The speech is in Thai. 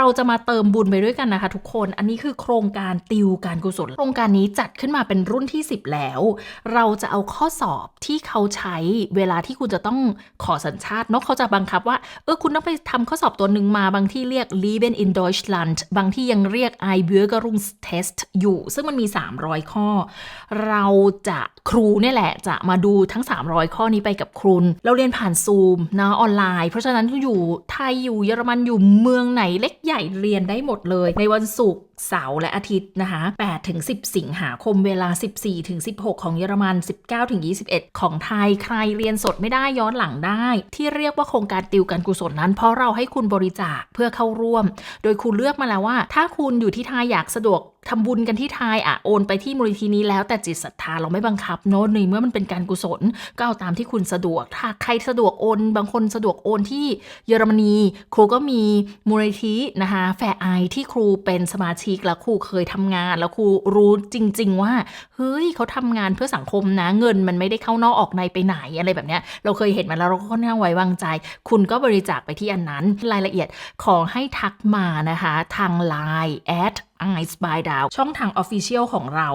เราจะมาเติมบุญไปด้วยกันนะคะ ทุกคน อันนี้คือโครงการติวการกุศล โครงการนี้จัดขึ้นมาเป็นรุ่นที่ 10 แล้ว เราจะเอาข้อสอบที่เขาใช้เวลาที่คุณจะต้องขอสัญชาติเนอะเขาจะบังคับว่า เออคุณต้องไปทำข้อสอบตัวหนึ่งมา บางที่เรียก Leben in Deutschland บางที่ยังเรียก i b u r g e r u n g t e s t อยู่ ซึ่งมันมี 300 ข้อ เราจะครูเนี่ยแหละจะมาดูทั้ง 300 ข้อนี้ไปกับครูเราเรียนผ่านซูมนะออนไลน์ เพราะฉะนั้นอยู่ไทยอยู่เยอรมันอยู่เมืองไหนเล็กใใหญ่เรียนได้หมดเลย ในวันศุกร์เสาร์และอาทิตย์นะคะ8ถึง10 สิงหาคมเวลา 14ถึง16 ของเยอรมัน 19ถึง21 ของไทยใครเรียนสดไม่ได้ย้อนหลังได้ ที่เรียกว่าโครงการติวการกุศลนั้น เพราะเราให้คุณบริจาคเพื่อเข้าร่วม โดยคุณเลือกมาแล้วว่า ถ้าคุณอยู่ที่ไทยอยากสะดวกทำบุญกันที่ไทยอะโอนไปที่มูลนิธินี้แล้วแต่จิตศรัทธาเราไม่บังคับโน้ตในเมื่อมันเป็นการกุศลก็เอาตามที่คุณสะดวก ถ้าใครสะดวกโอน บางคนสะดวกโอนที่เยอรมนี ครูก็มีมูลนิธินะคะแฟร์ไอที่ครูเป็นสมาชิกแล้วครูเคยทำงาน แล้วครูรู้จริง ๆ ว่าเฮ้ยเขาทำงานเพื่อสังคมนะเงินมันไม่ได้เข้านอกออกในไปไหนอะไรแบบเนี้ยเราเคยเห็นมาแล้วเราก็ค่อนข้างไว้วางใจ คุณก็บริจาคไปที่อันนั้นรายละเอียดขอให้ทักมานะคะทาง Line ไอซ์บายดาวช่องทางออฟฟิเชียลของเรา